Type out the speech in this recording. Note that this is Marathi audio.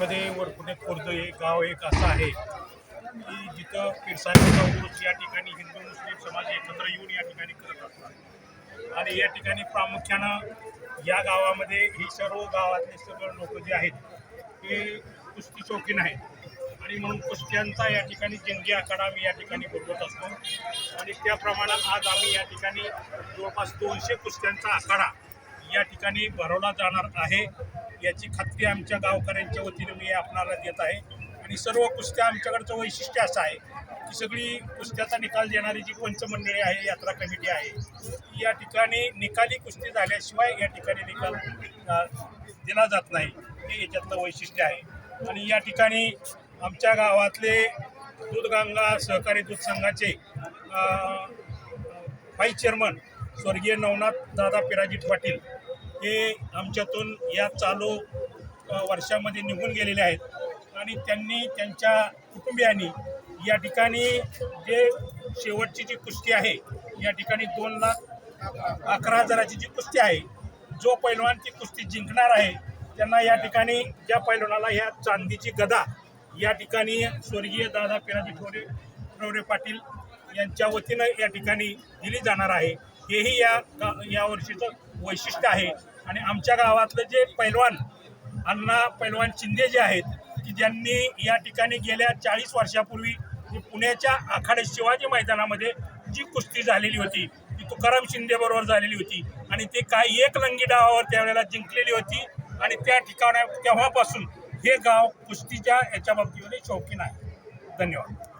मध्ये वरपुणे खुर्द हे गाव एक असं आहे. की जिथं पिरसाचा उरूस या ठिकाणी हिंदू मुस्लिम समाज एकत्र येऊन या ठिकाणी करत असतात. आणि या ठिकाणी प्रामुख्यानं या गावामध्ये ही सर्व गावातले सर्व लोक जे आहेत हे कुस्ती शौकीन आहेत. आणि म्हणून कुस्त्यांचा या ठिकाणी जंगी आखाडा आम्ही या ठिकाणी बोलवत असतो. आणि त्याप्रमाणे आज आम्ही या ठिकाणी जवळपास दोनशे कुस्त्यांचा आखाडा या ठिकाणी भरवला जाणार आहे. याची खात्री आमच्या गावकऱ्यांच्या वतीने मी आपणाला देत आहे. आणि सर्व कुस्त्या आमच्याकडचं वैशिष्ट्य असं आहे की सगळी कुस्त्याचा निकाल देणारी जी पंचमंडळी आहे यात्रा कमिटी आहे या ठिकाणी निकाली कुस्ती झाल्याशिवाय या ठिकाणी निकाल दिला जात नाही. हे याच्यातलं वैशिष्ट्य आहे. आणि या ठिकाणी आमच्या गावातले दूधगंगा सहकारी दूध संघाचे व्हाईस चेअरमन स्वर्गीय नवनाथ दादा पिराजी पाटील हे आमच्यातून या चालू वर्षामध्ये निघून गेलेले आहेत. आणि त्यांनी त्यांच्या कुटुंबियांनी या ठिकाणी जे शेवटची जी कुस्ती आहे या ठिकाणी दोन लाख अकरा हजाराची जी कुस्ती आहे जो पैलवान ती कुस्ती जिंकणार आहे त्यांना या ठिकाणी ज्या पैलवानाला ह्या चांदीची गदा या ठिकाणी स्वर्गीय दादा पिराजी ठोरे ठोरे पाटील यांच्या वतीनं या ठिकाणी दिली जाणार आहे. हेही या गा या वर्षीचं वैशिष्ट्य आहे. आणि आमच्या गावातलं जे पैलवान अण्णा पैलवान शिंदे जे आहेत की ज्यांनी या ठिकाणी गेल्या चाळीस वर्षापूर्वी पुण्याच्या आखाडे शिवाजी मैदानामध्ये जी कुस्ती झालेली होती ती तुकाराम शिंदे बरोबर झालेली होती आणि ते काय एक लंगी डावावर त्यावेळेला जिंकलेली होती आणि त्या ठिकाणा तेव्हापासून हे गाव कुस्तीच्या याच्या बाबतीमध्ये शौकीन आहे. धन्यवाद.